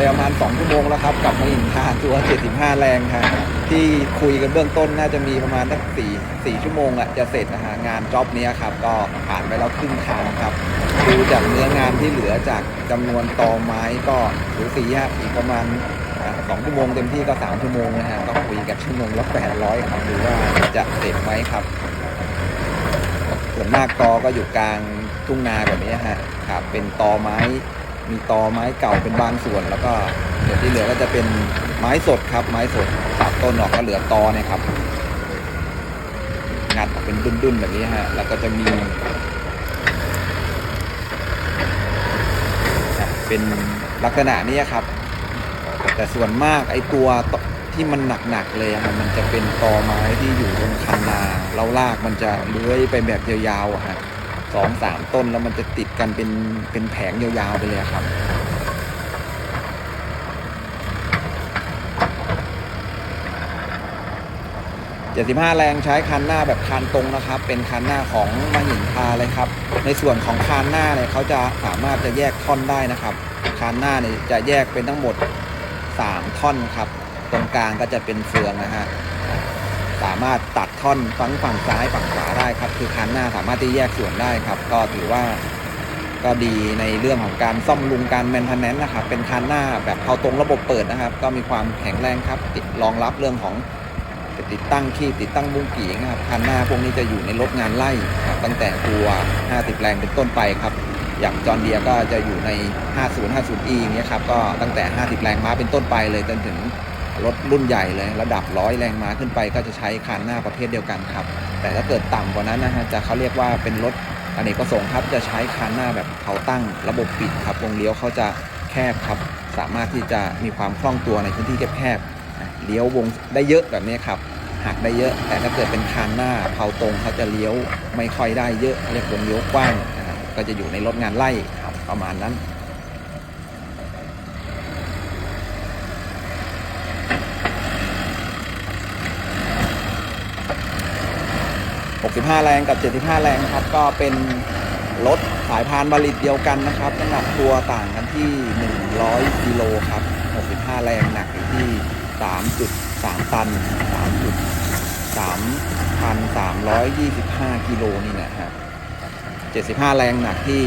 ไปประมาณ 2 ชั่วโมงแล้วครับ กลับมาหินคาตัว 75 แรงครับที่คุยกันเบื้องต้นน่าจะมีประมาณสักสี่สี่ชั่วโมงอะจะเสร็จนะฮะงานจ็อบนี้ครับ ก็ผ่านไปแล้วครึ่งทางครับดูจากเนื้องานที่เหลือจากจำนวนตอไม้ก็สูสีฮะอีกประมาณสองชั่วโมงเต็มที่ก็สามชั่วโมงนะฮะก็คุยกันชั่วโมงละ800ครับดูว่าจะเสร็จไหมครับ ส่วนมากตอก็อยู่กลางทุ่งนาแบบนี้ฮะครับเป็นตอไม้ มีตอไม้เก่าเป็นบางส่วน แล้วก็ส่วนที่เหลือก็จะเป็นไม้สดครับ ไม้สดตัดต้นออกก็เหลือตอเนี่ยครับ งัดออกเป็นดุนๆแบบนี้ฮะ แล้วก็จะมี เป็นลักษณะนี้ครับ แต่ส่วนมากไอ้ตัวที่มันหนักๆเลยอะครับมันจะเป็นตอไม้ที่อยู่บนคันนาแล้วลากมันจะเลื้อยไปแบบยาวๆฮะ สองสามต้นแล้วมันจะติดกันเป็นเป็นแผงยาวๆไปเลยครับ75แรงใช้คันหน้าแบบคานตรงนะครับ เป็นคันหน้าของมหินทาเลยครับ ในส่วนของคานหน้าเนี่ยเขาจะสามารถจะแยกท่อนได้นะครับคานหน้าเนี่ยจะแยกเป็นทั้งหมด3ท่อนครับ ตรงกลางก็จะเป็นเฟืองนะฮะ สามารถตัดท่อนฝั่งฝั่งซ้ายฝั่งขวาได้ครับ คือคันหน้าสามารถที่แยกส่วนได้ครับ ก็ถือว่าก็ดีในเรื่องของการซ่อมลุงการแมนเทนแนนนะครับ เป็นคันหน้าแบบเข้าตรงระบบเปิดนะครับ ก็มีความแข็งแรงครับ ติดรองรับเรื่องของติดตั้งขี้ติดตั้งบุ้งกี่นะครับคันหน้าพวกนี้จะอยู่ในรถงานไล่ครับตั้งแต่ตัว50แรงเป็นต้นไปครับ อย่างจอร์เดียก็จะอยู่ใน 50 50e อย่างเงี้ยครับก็ตั้งแต่ 50 แรงม้าเป็นต้นไปเลยจนถึง รถรุ่นใหญ่เลย ระดับ100แรงม้าขึ้นไป ก็จะใช้คันหน้าประเภทเดียวกันครับ แต่ถ้าเกิดต่ำกว่านั้นนะฮะจะเขาเรียกว่าเป็นรถอเนกประสงค์ครับจะใช้คันหน้าแบบเขาตั้งระบบปิดครับวงเลี้ยวเขาจะแคบครับ สามารถที่จะมีความคล่องตัวในพื้นที่แคบๆเลี้ยววงได้เยอะแบบนี้ครับหักได้เยอะ แต่ถ้าเกิดเป็นคานหน้าเผาตรงเขาจะเลี้ยวไม่ค่อยได้เยอะเรียกวงเลี้ยวกว้างนะครับก็จะอยู่ในรถงานไล่ครับประมาณนั้น 65 แรงกับ 75 แรงครับ ก็เป็นรถสายพานผลิตเดียวกันนะครับน้ำหนักตัวต่างกันที่ 100กิโลครับ 65 แรงหนักอยู่ที่ 3.3 ตัน 3.3,325 กิโลนี่นะฮะ75 แรงหนักที่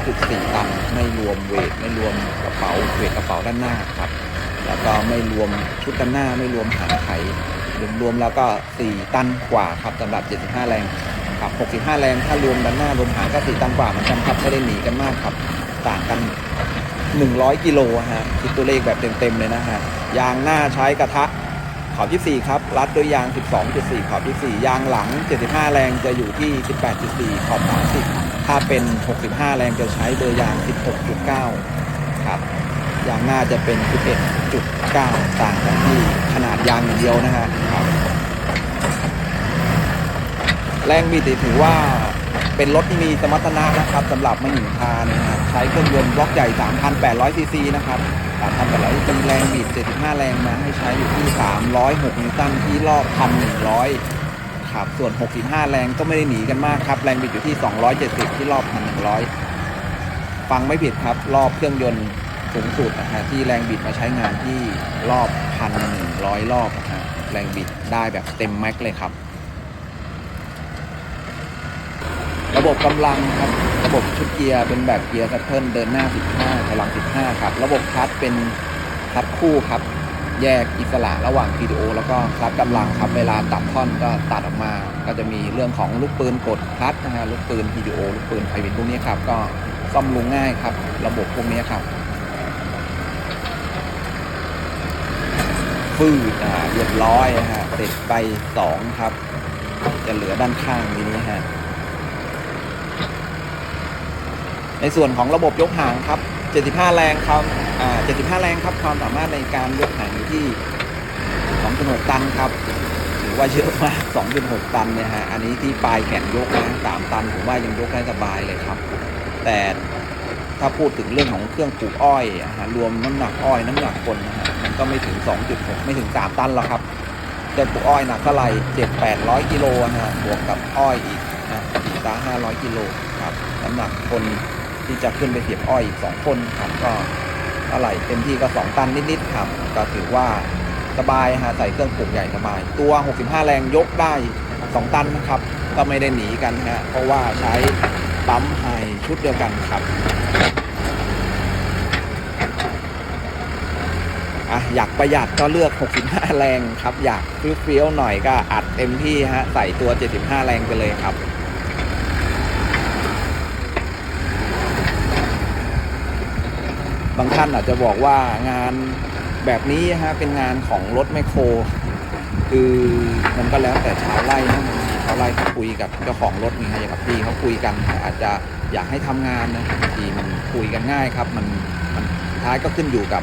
3.4 ตัน ไม่รวมเวท ไม่รวมกระเป๋า เวทกระเป๋าด้านหน้าครับ แล้วก็ไม่รวมชุดด้านหน้า ไม่รวมหางไข รวมๆแล้วก็ 4 ตันกว่าครับสำหรับ 75 แรงครับ 65 แรงถ้ารวมด้านหน้ารวมหางก็ 4 ตันกว่าเหมือนกันครับไม่ได้หนีกันมากครับ ต่างกัน 100 กิโลฮะคิดตัวเลขแบบเต็มๆเลยนะฮะยางหน้าใช้กระทะขอบ24 ครับ รัดด้วยยาง 12.4 ขอบ24 ยางหลัง 75 แรงจะอยู่ที่ 18.4 ขอบ 30 ถ้าเป็น 65 แรงจะใช้เบอร์ยาง 16.9 ครับ ยางหน้าจะเป็น 11.9 ต่างกันที่ขนาดยางอย่างเดียวนะฮะครับแรงบิดนี่ถือว่าเป็นรถที่มีสมรรถนะนะครับสำหรับมหินทานะฮะใช้เครื่องยนต์บล็อกใหญ่ 3,800ซีซีนะครับ 3,800ซีซีแรงบิด 75 แรงมาให้ใช้อยู่ที่ 306 นิวตันที่รอบ1,100ครับส่วน 65 แรงก็ไม่ได้หนีกันมากครับ แรงบิดอยู่ที่ 270 ที่รอบ1,100ฟังไม่ผิดครับ รอบเครื่องยนต์ สูงสุดนะฮะที่แรงบิดมาใช้งานที่รอบ1,100รอบนะฮะแรงบิดได้แบบเต็มแม็กเลยครับ ระบบกำลังครับระบบชุดเกียร์เป็นแบบเกียร์ซัตเทิลเดินหน้า 15ถอยหลัง 15 ครับ ระบบคลัตช์เป็นคลัตช์คู่ครับ แยกอิสระระหว่าง PTO แล้วก็คลัตช์กำลังครับเวลาตัดท่อนก็ตัดออกมา ก็จะมีเรื่องของลูกปืนกดคลัตช์นะฮะลูกปืน PTO ลูกปืนไฟวินพวกนี้ครับก็ซ่อมลุงง่ายครับ ระบบพวกนี้ครับ ฟืดอ่าเรียบร้อยนะฮะเสร็จไปสองครับ จะเหลือด้านข้างนี้นฮะในส่วนของระบบยกหางครับ 75 แรงครับอ่า75 แรงครับ ความสามารถในการยกหางอยู่ที่2.6ตันครับ ถือว่าเยอะมาก2.6 ตันเนี่ยฮะ อันนี้ที่ปลายแขนยกนะ3ตันผมว่ายังยกได้สบายเลยครับ แต่ถ้าพูดถึงเรื่องของเครื่องปลูกอ้อยอะฮะรวมน้ำหนักอ้อยน้ำหนักคนนะฮะ มันก็ไม่ถึง 2.6 ไม่ถึง 3 ตันหรอกครับเครื่ปลูกอ้อยหนักเท่าไหร่7 800กิโลนะฮะบวกกับอ้อยอีกนะอีกตา500กิโลครับน้ำหนักคนที่จะขึ้นไปเสียบอ้อยอีก2คนครับก็ก็ท่าไหร่เต็มที่ก็2ตันนิดๆครับก็ถือว่าสบายฮะใส่เครื่องปลูกใหญ่สบาย ตัว 65 แรงยกได้ 2 ตันนะครับ ก็ไม่ได้หนีกันฮะเพราะว่าใช้ปั๊มไฮชุดเดียวกันครับ อะอยากประหยัดก็เลือก 65 แรงครับ อยากเฟี้ยวๆหน่อยก็อัดเต็มที่ฮะ ใส่ตัว 75 แรงไปเลยครับบางท่านอาจจะบอกว่างานแบบนี้ฮะเป็นงานของรถแมคโคร คือมันก็แล้วแต่ชาวไร่นะชาวไร่เขาคุยกับเจ้าของรถนี่ฮะอย่างกับพี่เขาคุยกัน อาจจะอยากให้ทำงานนะบางทีมันคุยกันง่ายครับ มันมันท้ายก็ขึ้นอยู่กับ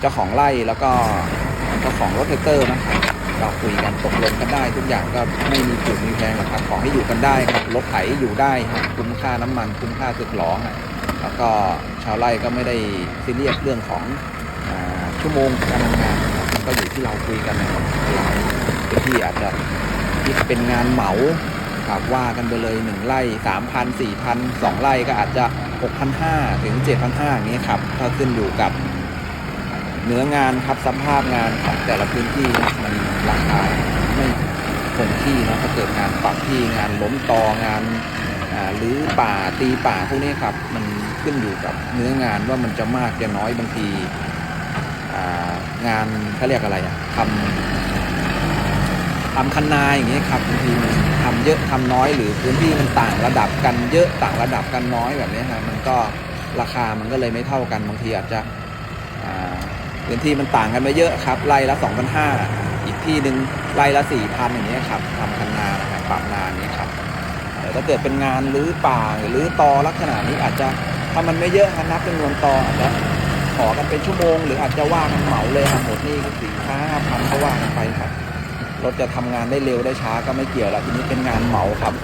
เจ้าของไร่แล้วก็เจ้าของรถแท็กเตอร์นะครับเราคุยกันตกลงกันได้ ทุกอย่างก็ไม่มีถูกมีแพงหรอกครับขอให้อยู่กันได้ครับรถไถอยู่ได้ครับคุ้มค่าน้ำมันคุ้มค่าตึกหลอฮะแล้วก็ชาวไร่ก็ไม่ได้ซีเรียสเรื่องของอชั่วโมงการทำงานนะครับก็อยู่ที่เราคุยกันนะครับาเป็นที่อาจจะที่เป็นงานเหมาครับว่ากันไปเลยหนึ่งไร่สามพันสี่พันสองไร่ก็อาจจะหกพันห้าถึงเจ็ดพันห้าอย่างนี้ครับถ้าขึ้นอยู่กับ เนื้องานครับสภาพงานของแต่ละพื้นที่มันราคาไม่คงที่นะถ้าเกิดงานปรับที่งานล้มตองานหรือป่าตีป่าพวกนี้ครับ มันขึ้นอยู่กับเนื้องานว่ามันจะมากจะน้อยบางทีงานเขาเรียกอะไรอะทำทำคันนาอย่างนี้ครับบางทีมันทำเยอะทำน้อยหรือพื้นที่มันต่างระดับกันเยอะต่างระดับกันน้อยแบบนี้ฮะมันก็ราคามันก็เลยไม่เท่ากันบางทีอาจจะ พื้นที่มันต่างกันไปเยอะครับไร่ละ2,500อีกที่หนึ่งไร่ละ4,000อย่างเงี้ยครับทำคันนานะครับปรับนาอย่างเงี้ครับแต่ถ้าเกิดเป็นงานรื้อป่าหรือตอลักษณะนี้อาจจะถ้ามันไม่เยอะนับจำนวนตออาจจะขอกันเป็นชั่วโมง หรืออาจจะว่ากันเหมาเลยครับหมดนี่สี่ห้าพันก็ว่ากันไปครับรถจะทำงานได้เร็วได้ช้าก็ไม่เกี่ยวแล้วทีนี้เป็นงานเหมาครับ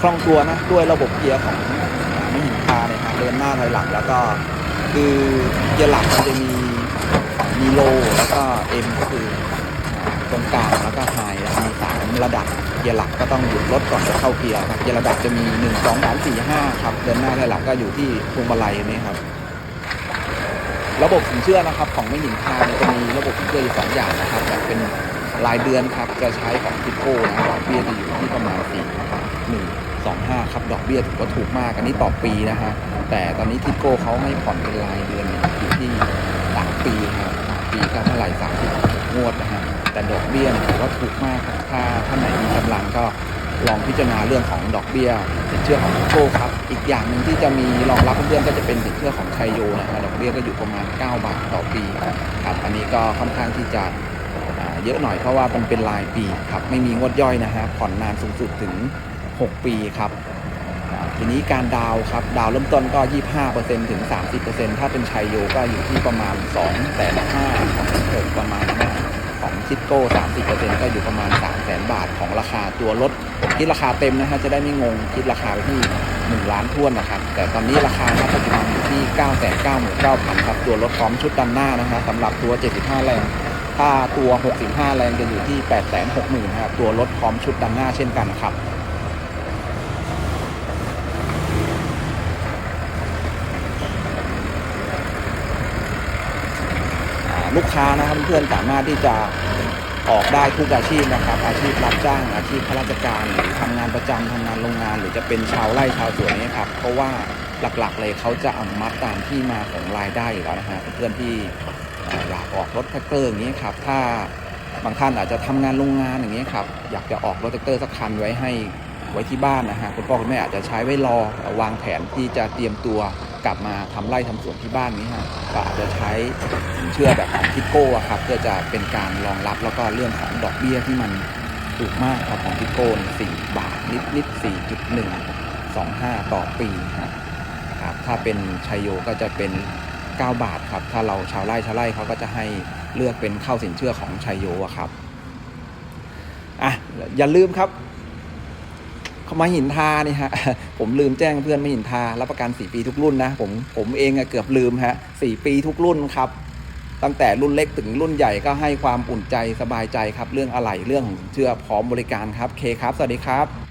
คล่องตัวนะด้วยระบบเกียร์ของมิหินคาเนี่ยครับเดินหน้าถอยหลังแล้วก็คือเกียร์หลักมันจะมีมีโลแล้วก็เอ็มก็คือตรงกลางแล้วก็ไฮนะครับมีสามระดับเกียร์หลักก็ต้องหยุดรถก่อนจะเข้าเกียร์ครับเกียร์ระดับจะมีหนึ่งสองสามสี่ห้าครับเดินหน้าถอยหลังก็อยู่ที่พวงมาลัยนี่ครับระบบสินเชื่อนะครับของไม่หินคาเนี่ยจะมีระบบสินเชื่ออยู่สองอย่างนะครับแบบเป็นรายเดือนครับจะใช้ของทิโก้นะดอกเบี้ยจะอยู่ที่ประมาณสี่หนึ่ง สองห้าครับดอกเบี้ยถือว่าถูกมากอันนี้ต่อปีนะฮะแต่ตอนนี้ทิโก้เขาไม่ผ่อนเป็นรายเดือนอยู่ที่สามปีครับปีก็เท่าไหร่สามสิบงวดนะฮะแต่ดอกเบี้ยถือว่าถูกมากครับถ้าท่านไหนมีกำลังก็ลองพิจารณาเรื่องของดอกเบี้ยสินเชื่อของทิโก้ครับ อีกอย่างหนึ่งที่จะมีรองรับเพื่อนก็จะเป็นสินเชื่อของชัยโยนะฮะดอกเบี้ยก็อยู่ประมาณ 9 บาทต่อปีครับอันนี้ก็ค่อนข้างที่จะอ่าเยอะหน่อยเพราะว่ามันเป็นรายปีครับไม่มีงวดย่อยนะฮะผ่อนนานสูงสุดถึง 6 ปีครับทีนี้การดาวครับดาวเริ่มต้นก็ 25%ถึง 30%ถ้าเป็นชัยโยก็อยู่ที่ประมาณ2แสนห้าของเกิดประมาณของทิสโก้ 30%ก็อยู่ประมาณ3 0 0แสนบาทของราคาตัวรถคิดราคาเต็มนะฮะจะได้ไม่งงคิดราคาไปที่ 1 ล้านท้วนนะครับ แต่ตอนนี้ราคาณปัจจุบันอยู่ที่ 9 9 9 9 0 0 0ครับตัวรถพร้อมชุดดันหน้านะฮะสำหรับตัว 75 แรงถ้าตัว 65 แรงจะอยู่ที่ 8 6 0 0 0 0ครับตัวรถพร้อมชุดดันหน้าเช่นกันครับ ลูกค้านะครับเพื่อนสามารถที่จะออกได้ทุกอาชีพนะครับ อาชีพรับจ้าง อาชีพข้าราชการหรือทำงานประจำทำงานโรงงาน หรือจะเป็นชาวไร่ชาวสวนนี่ครับเพราะว่าหลักๆเลยเขาจะอนุมัติตามที่มาของรายได้อยู่แล้วนะฮะเพื่อนที่อยากออกรถแท็กเตอร์อย่างนี้ครับถ้าบางท่านอาจจะทำงานโรงงานอย่างนี้ครับอยากจะออกรถแท็กเตอร์สักคันไว้ให้ไว้ที่บ้านนะฮะคุณพ่อคุณแม่อาจจะใช้ไว้รอวางแผนที่จะเตรียมตัว กลับมาทำไร่ทำสวนที่บ้านนี้ฮะก็อาจจะใช้สินเชื่อแบบของทิโก้ครับเพื่อจะเป็นการรองรับแล้วก็เรื่องของดอกเบี้ยที่มันถูกมากครับของทิโก้สี่บาทนิดนิดสี่จุดหนึ่งสองห้าต่อปีครับครับถ้าเป็นชัยโยก็จะเป็น 9 บาทครับ ถ้าเราชาวไร่ชาวไร่เขาก็จะให้เลือกเป็นเข้าสินเชื่อของชัยโยครับอะอย่าลืมครับ มาหินทานี่ฮะ ผมลืมแจ้งเพื่อนมาหินทารับประกัน 4 ปีทุกรุ่นนะ ผมผมเองอะเกือบลืมฮะ4ปีทุกรุ่นครับ ตั้งแต่รุ่นเล็กถึงรุ่นใหญ่ก็ให้ความอุ่นใจสบายใจครับ เรื่องอะไหล่เรื่องของเชื่อพร้อมบริการครับเคครับ สวัสดีครับ